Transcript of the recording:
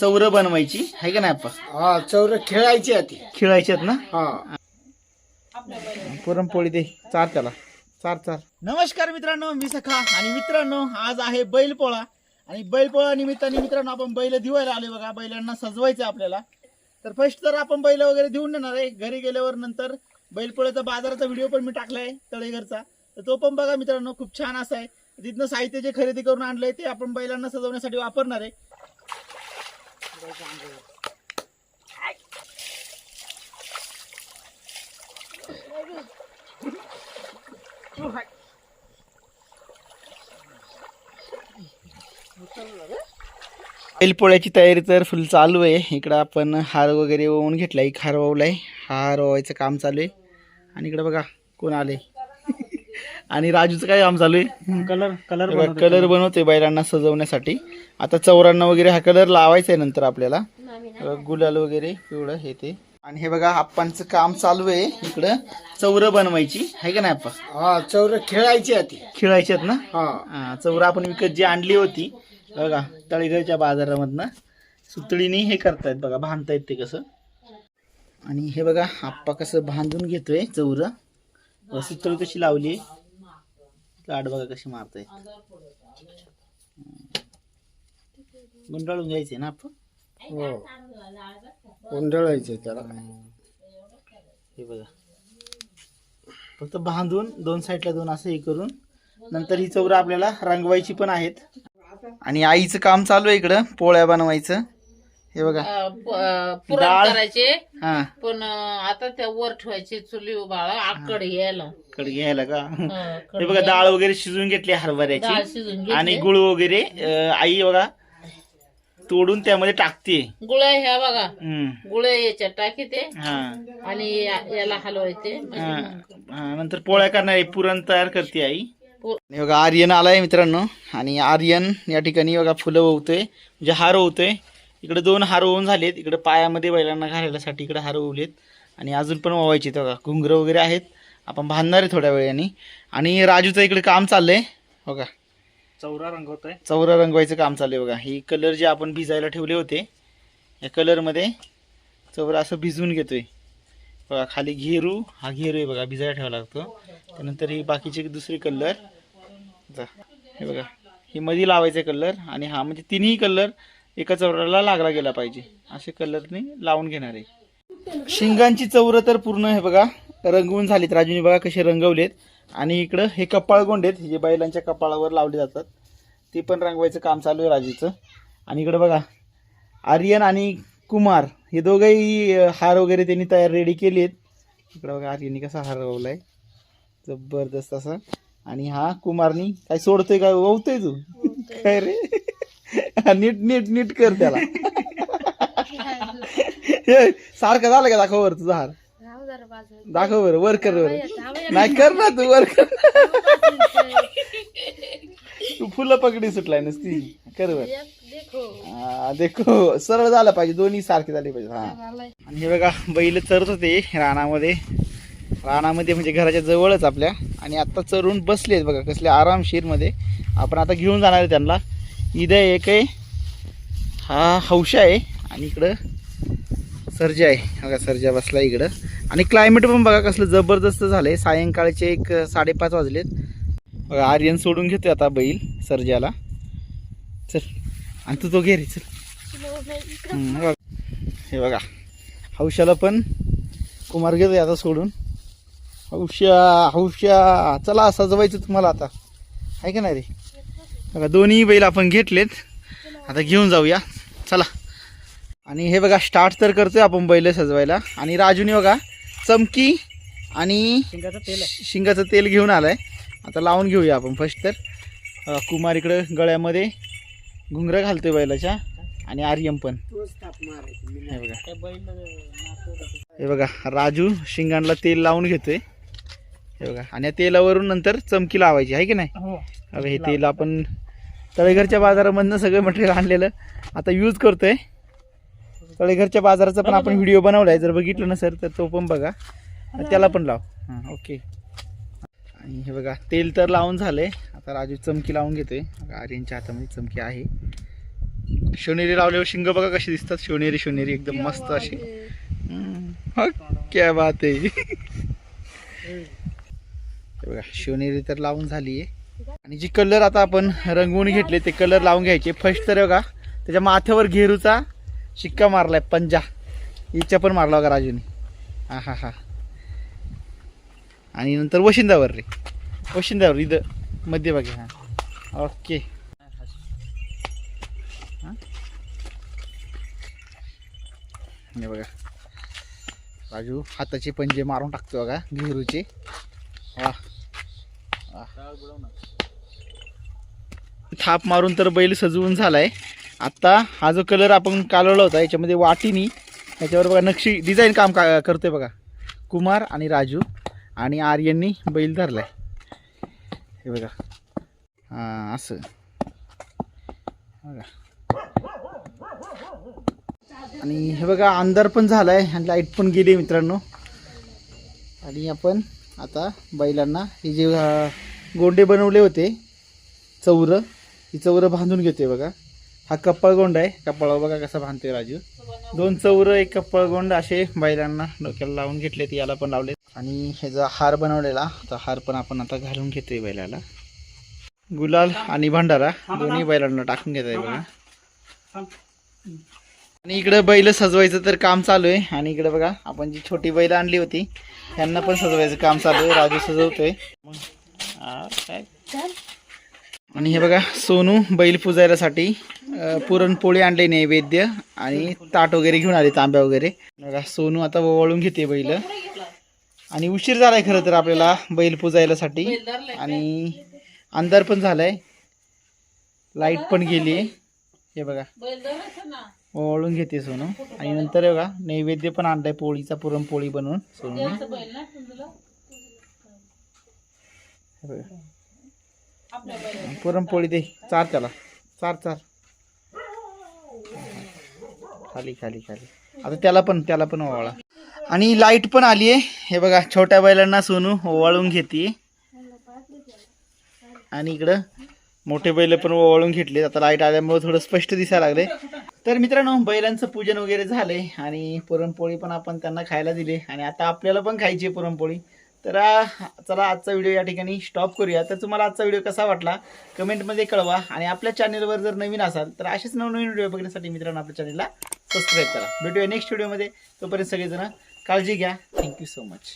चौर बनवायची आहे का नाही आपण हा चौर खेळायची आधी खेळायची आहेत ना? हा. पुरणपोळी दे. चार त्याला. चार चार. नमस्कार मित्रांनो मी सखा आणि मित्रांनो आज आहे बैलपोळा. आणि बैलपोळा निमित्ताने मित्रांनो आपण बैल दिवायला आले बघा. बैलांना सजवायचं आपल्याला. तर फर्स्ट तर आपण बैल वगैरे देऊन देणार आहे. घरी गेल्यावर नंतर बैलपोळ्याचा बाजाराचा व्हिडिओ पण मी टाकलाय तळेघरचा. तर तो पण बघा मित्रांनो खूप छान असा आहे. तिथनं साहित्य जे खरेदी करून आणलंय ते आपण बैलांना सजवण्यासाठी वापरणार आहे. बैलपोळ्याची तयारी तर फुल चालू आहे. इकडं आपण हार वगैरे ओवून एक हार ओवलाय. हार ओवायचं काम चालू आहे. आणि इकडं बघा कोण आले आणि राजूचं काय काम चालू आहे? कलर कलर कलर बनवतोय बैलांना सजवण्यासाठी. आता चौऱ्याण्णव वगैरे हा कलर लावायचा आहे नंतर आपल्याला. गुलाल वगैरे पिवळं हे ते. आणि हे बघा आप्पांचं काम चालू आहे इकडं. चौरं बनवायची. आहे का नाही आप्पा? हा चौर खेळायची आधी खेळायची आहेत ना? हा. चौरा आपण विकत जी आणली होती बघा तळेघरच्या बाजारामधनं. सुतळीने हे करतायत बघा बांधतायत ते कसं. आणि हे बघा आप्पा कसं बांधून घेतोय चौर. सुतळी कशी लावली? लाड बघा कशी मारतायत. गुंडाळून घ्यायचे ना आपण? हो. गोंधळायचं त्याला. हे बघा. फक्त बांधून दोन साईडला दोन असं हे करून नंतर ही चौरा आपल्याला रंगवायची पण आहेत. आणि आईचं काम चालू आहे इकडं पोळ्या बनवायचं. हे बघा. पुरण डाळ. करायचे. हा. पण अं, आता त्या वर ठेवायचे चुली बाळा आकड यायला. कड घ्यायला का? हं, हे बघा डाळ वगैरे शिजवून घेतली डाळ हरभऱ्याची शिजून घेतली. आणि गुळ वगैरे अं, आई बघा तोडून त्यामध्ये टाकते. गुळ्या ह्या बघा. हम्म. गुळ्या याच्यात टाकीते हा. आणि या- याला हलवायचे. हा. हा, नंतर पोळ्या करणार आहे पुरण तयार करते आई. पु- आणि बघा आर्यन आलाय मित्रांनो. आणि आर्यन या ठिकाणी बघा फुलं ओवतोय म्हणजे हार ओवतोय इकडे दोन हार ओवून झालेत. इकडे पायामध्ये बैलांना घालायसाठी इकडे हार ओवलेत. आणि अजून पण ओवायचे बघा घुंगरं वगैरे आहेत. आपण बांधणार आहे थोड्या वेळाने. आणि राजूचं इकडे काम चाललंय. बघा चौरा रंगवतोय. चौरा रंगवायचं काम चालू आहे बघा. ही कलर जे आपण भिजायला ठेवले होते या कलरमध्ये चौरा असं भिजवून घेतोय. बघा खाली घेरू. हा घेरू आहे बघा भिजायला ठेवावा लागतो. त्यानंतर ही बाकीचे दुसरे कलर. जा. हे बघा ही मध्ये लावायचे कलर. आणि हा म्हणजे तिन्ही कलर एका चौराला लागला गेला पाहिजे. असे कलरने लावून घेणार. आहे शिंगांची चौरं तर पूर्ण हे बघा. रंगवून झालीत. राजूने बघा कसे रंगवलेत. आणि इकडं हे कपाळ गोंड आहेत. जे बैलांच्या कपाळावर लावले जातात. ते पण रंगवायचं काम चालू आहे राजूचं. आणि इकडं बघा आर्यन आणि कुमार हे दोघंही हार वगैरे त्यांनी तयार रेडी केली आहेत इकडं बघा आर्यननी कसा हार लावलाय जबरदस्त असा. आणि हा कुमारनी काय सोडतोय काय ओवतोय तू. काय रे? हा, नीट नीट नीट कर त्याला. हे, सारखं झालं का दाखव वर तुझा हार? दाखव बरं वर कर वर नाही कर ना तू वर कर. तू फुलं पकडी सुटलाय नसती. कर वर हा, देखो. सरळ झालं पाहिजे दोन्ही सारखे झाले पाहिजे. हा. आणि हे बघा बैल चरत होते रानामध्ये. रानामध्ये म्हणजे घराच्या जवळच आपल्या. आणि आता चरून बसलेत बघा कसल्या आरामशीरमध्ये आपण आता घेऊन जाणार आहे त्यांना. इथं एक आहे. हा हौशा आहे आणि इकडं सर्जा आहे. बघा सर्जा बसला इकडं. आणि क्लायमेट पण बघा कसलं जबरदस्त झालं आहे सायंकाळचे एक साडेपाच वाजलेत. बघा आर्यन सोडून घेतोय आता बैल सर्जाला. चल आणि तू तो घे रे चल. हे बघा. हे बघा हौशाला पण कुमार घेतोय आता सोडून. हौशा हौशा चला सजवायचं तुम्हाला आता. आहे का नाही रे? बघा दोन्ही बैल आपण घेतलेत. आता घेऊन जाऊया. चला. आणि हे बघा स्टार्ट तर करतोय आपण बैल सजवायला. आणि राजूने बघा चमकी आणि शिंगाचं तेल शिंगाचं तेल घेऊन आलाय. आता लावून घेऊया आपण फर्स्ट तर. कुमार इकडं गळ्यामध्ये घुंगरं घालतोय बैलाच्या. आणि आर्यम पण. हे बघा. हे बघा राजू शिंगांना तेल लावून घेतोय. हे बघा. आणि या तेलावरून नंतर चमकी लावायची आहे की नाही? हो. अगं हे तेल आपण तळेघरच्या बाजारामधनं सगळं मटेरियल आणलेलं. आता यूज करतोय. तळेघरच्या बाजाराचा पण आपण व्हिडिओ बनवलाय. जर बघितलं नसेल तर तो पण बघा. त्याला पण लाव. हां ओके आणि हे बघा तेल तर लावून झालंय. आता राजू चमकी लावून घेतोय. बघा, आर्यनच्या हातामध्ये चमकी आहे. शिवनेरी लावल्यावर शिंग बघा कशी दिसतात. शिवनेरी शिवनेरी एकदम मस्त अशी. क्या बात आहे. बघा शिवनेरी तर लावून झाली आहे आणि जी कलर आता आपण रंगवून घेतले ते कलर लावून घ्यायचे. फर्स्ट तर बघा त्याच्या माथ्यावर घेरूचा शिक्का मारलाय पंजा. इच्छा पण मारला बघा राजूने. हा हा हा आणि नंतर वशिंदावर रे. वशिंदावर इथं मध्यभागी हा. ओके हे? बघा. राजू हाताचे पंजे मारून टाकतो बघा घेरूचे. वा. थाप मारून तर बैल सजवून झालाय. आता हा जो कलर आपण कालवला होता याच्यामध्ये वाटीनी त्याच्यावर बघा नक्षी डिझाईन काम का करतोय बघा. कुमार आणि राजू आणि आर्यननी बैल धरलाय. हे बघा. हां असं. बघा. आणि हे बघा अंधार पण झालाय. आणि लाइट पण गेली मित्रांनो. आणि आपण आता बैलांना हे जे गोंडे बनवले होते चौरं ही चौरं बांधून घेतोय बघा. हा कप्पळगोंड आहे. कप्पळावर बघा कसा बांधतोय राजू. दोन चौरं एक कप्पळगोंड असे बैलांना डोक्याला लावून घेतलेत याला पण लावलेत. आणि ह्याचा हार बनवलेला तर हार पण आपण आता घालून घेतोय बैलाला. गुलाल आणि भंडारा दोन्ही बैलांना टाकून घेत आहे बघा. आणि इकडं बैल सजवायचं तर काम चालू आहे. आणि इकडे बघा आपण जी छोटी बैल आणली होती ह्यांना पण सजवायचं. काम चालू आहे. राजू सजवतोय. आणि हे बघा सोनू बैल पुजायलासाठी पुरणपोळी आणले नैवेद्य आणि ताट वगैरे घेऊन आले तांब्या वगैरे. बघा सोनू आता ओवाळून घेते बैल. आणि उशीर झालाय खरं तर आपल्याला बैल पुजायलासाठी. आणि अंधार पण झालाय. लाइट पण गेली हे बघा. ओवाळून घेते सोनू. आणि नंतर बघा नैवेद्य पण आणलाय पोळीचा पुरणपोळी बनवून. बघा. पुरणपोळी दे. चार त्याला. चार चार. खाली खाली खाली. आता त्याला पण त्याला पण ओवाळा. आणि लाइट पण आली आहे. हे बघा छोट्या बैलांना सोनू ओवाळून घेते. आणि इकडं मोठे बैल पण वळून घेतले आता लाइट आल्यामुळे थोडं स्पष्ट दिसायला लागले तर मित्रांनो बैलांचं पूजन वगैरे झालंय आणि पुरणपोळी पण आपण त्यांना खायला दिली आणि आता आपल्याला पण खायची आहे पुरणपोळी. तर चला आजचा व्हिडिओ या ठिकाणी स्टॉप करूया. तर तुम्हाला आजचा व्हिडिओ कसा वाटला? कमेंटमध्ये कळवा आणि आपल्या चॅनलवर जर नवीन असाल तर असेच नवनवीन व्हिडिओ बघण्यासाठी मित्रांनो आपल्या चॅनलला सबस्क्राईब करा. भेटूया नेक्स्ट व्हिडिओमध्ये तोपर्यंत सगळेजण काळजी घ्या. Thank you so much